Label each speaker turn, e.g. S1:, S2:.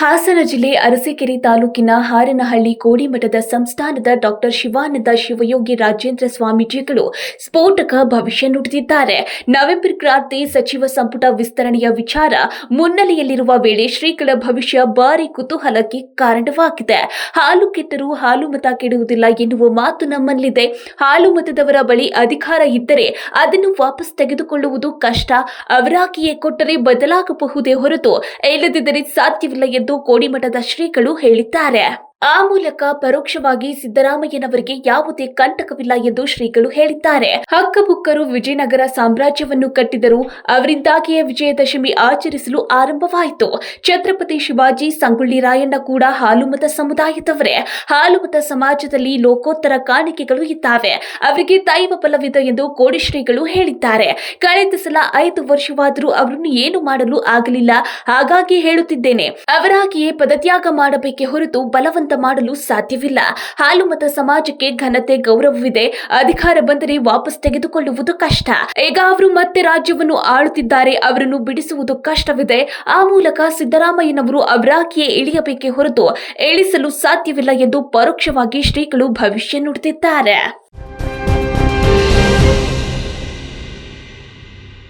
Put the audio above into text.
S1: ಹಾಸನ ಜಿಲ್ಲೆ ಅರಸೀಕೆರೆ ತಾಲೂಕಿನ ಹಾರನಹಳ್ಳಿ ಕೋಡಿಮಠದ ಸಂಸ್ಥಾನದ ಡಾಕ್ಟರ್ ಶಿವಾನಂದ ಶಿವಯೋಗಿ ರಾಜೇಂದ್ರ ಸ್ವಾಮೀಜಿಗಳು ಸ್ಫೋಟಕ ಭವಿಷ್ಯ ನುಡಿದಿದ್ದಾರೆ. ನವೆಂಬರ್ ಕ್ರಾಂತಿ ಸಚಿವ ಸಂಪುಟ ವಿಸ್ತರಣೆಯ ವಿಚಾರ ಮುನ್ನೆಲೆಯಲ್ಲಿರುವ ವೇಳೆ ಶ್ರೀಗಳ ಭವಿಷ್ಯ ಭಾರಿ ಕುತೂಹಲಕ್ಕೆ ಕಾರಣವಾಗಿದೆ. ಹಾಲು ಕೆಟ್ಟರೂ ಹಾಲು ಮತ ಕೆಡುವುದಿಲ್ಲ ಎನ್ನುವ ಮಾತು ನಮ್ಮಲ್ಲಿದೆ. ಹಾಲು ಮತದವರ ಬಳಿ ಅಧಿಕಾರ ಇದ್ದರೆ ಅದನ್ನು ವಾಪಸ್ ತೆಗೆದುಕೊಳ್ಳುವುದು ಕಷ್ಟ. ಅವರಾಗಿಯೇ ಕೊಟ್ಟರೆ ಬದಲಾಗಬಹುದೇ ಹೊರತು, ಇಲ್ಲದಿದ್ದರೆ ಸಾಧ್ಯವಿಲ್ಲ ಎಂದು ಕೋಡಿಮಠದ ಶ್ರೀಗಳು ಹೇಳಿದ್ದಾರೆ. ಆ ಮೂಲಕ ಪರೋಕ್ಷವಾಗಿ ಸಿದ್ದರಾಮಯ್ಯನವರಿಗೆ ಯಾವುದೇ ಕಂಟಕವಿಲ್ಲ ಎಂದು ಶ್ರೀಗಳು ಹೇಳಿದ್ದಾರೆ. ಹಕ್ಕಬುಕ್ಕರು ವಿಜಯನಗರ ಸಾಮ್ರಾಜ್ಯವನ್ನು ಕಟ್ಟಿದರು ಅವರಿಂದಾಗಿಯೇ ವಿಜಯದಶಮಿ ಆಚರಿಸಲು ಆರಂಭವಾಯಿತು. ಛತ್ರಪತಿ ಶಿವಾಜಿ ಸಂಗೊಳ್ಳಿ ರಾಯಣ್ಣ ಕೂಡ ಹಾಲುಮತ ಸಮುದಾಯದವರೇ. ಹಾಲುಮತ ಸಮಾಜದಲ್ಲಿ ಲೋಕೋತ್ತರ ಕಾಣಿಕೆಗಳು ಇದ್ದಾವೆ. ಅವರಿಗೆ ದೈವ ಬಲವಿದೆ ಎಂದು ಕೋಡಿಶ್ರೀಗಳು ಹೇಳಿದ್ದಾರೆ. ಕಳೆದ ಸಲ ಐದು ವರ್ಷವಾದರೂ ಅವರನ್ನು ಏನು ಮಾಡಲು ಆಗಲಿಲ್ಲ, ಹಾಗಾಗಿ ಹೇಳುತ್ತಿದ್ದೇನೆ. ಅವರಾಗಿಯೇ ಪದತ್ಯಾಗ ಮಾಡಬೇಕೆ ಹೊರತು ಬಲವಂತ ಮಾಡಲು ಸಾಧ್ಯವಿಲ್ಲ. ಹಾಲು ಮತ ಸಮಾಜಕ್ಕೆ ಘನತೆ, ಗೌರವವಿದೆ. ಅಧಿಕಾರ ಬಂದರೆ ವಾಪಸ್ ತೆಗೆದುಕೊಳ್ಳುವುದು ಕಷ್ಟ. ಈಗ ಅವರು ಮತ್ತೆ ರಾಜ್ಯವನ್ನು ಆಳುತ್ತಿದ್ದಾರೆ. ಅವರನ್ನು ಬಿಡಿಸುವುದು ಕಷ್ಟವಿದೆ. ಆ ಮೂಲಕ ಸಿದ್ದರಾಮಯ್ಯನವರು ಅವರಾಕಿಯೇ ಇಳಿಯಬೇಕೆ ಹೊರತು ಇಳಿಸಲು ಸಾಧ್ಯವಿಲ್ಲ ಎಂದು ಪರೋಕ್ಷವಾಗಿ ಶ್ರೀಗಳು ಭವಿಷ್ಯ ನುಡಿದಿದ್ದಾರೆ.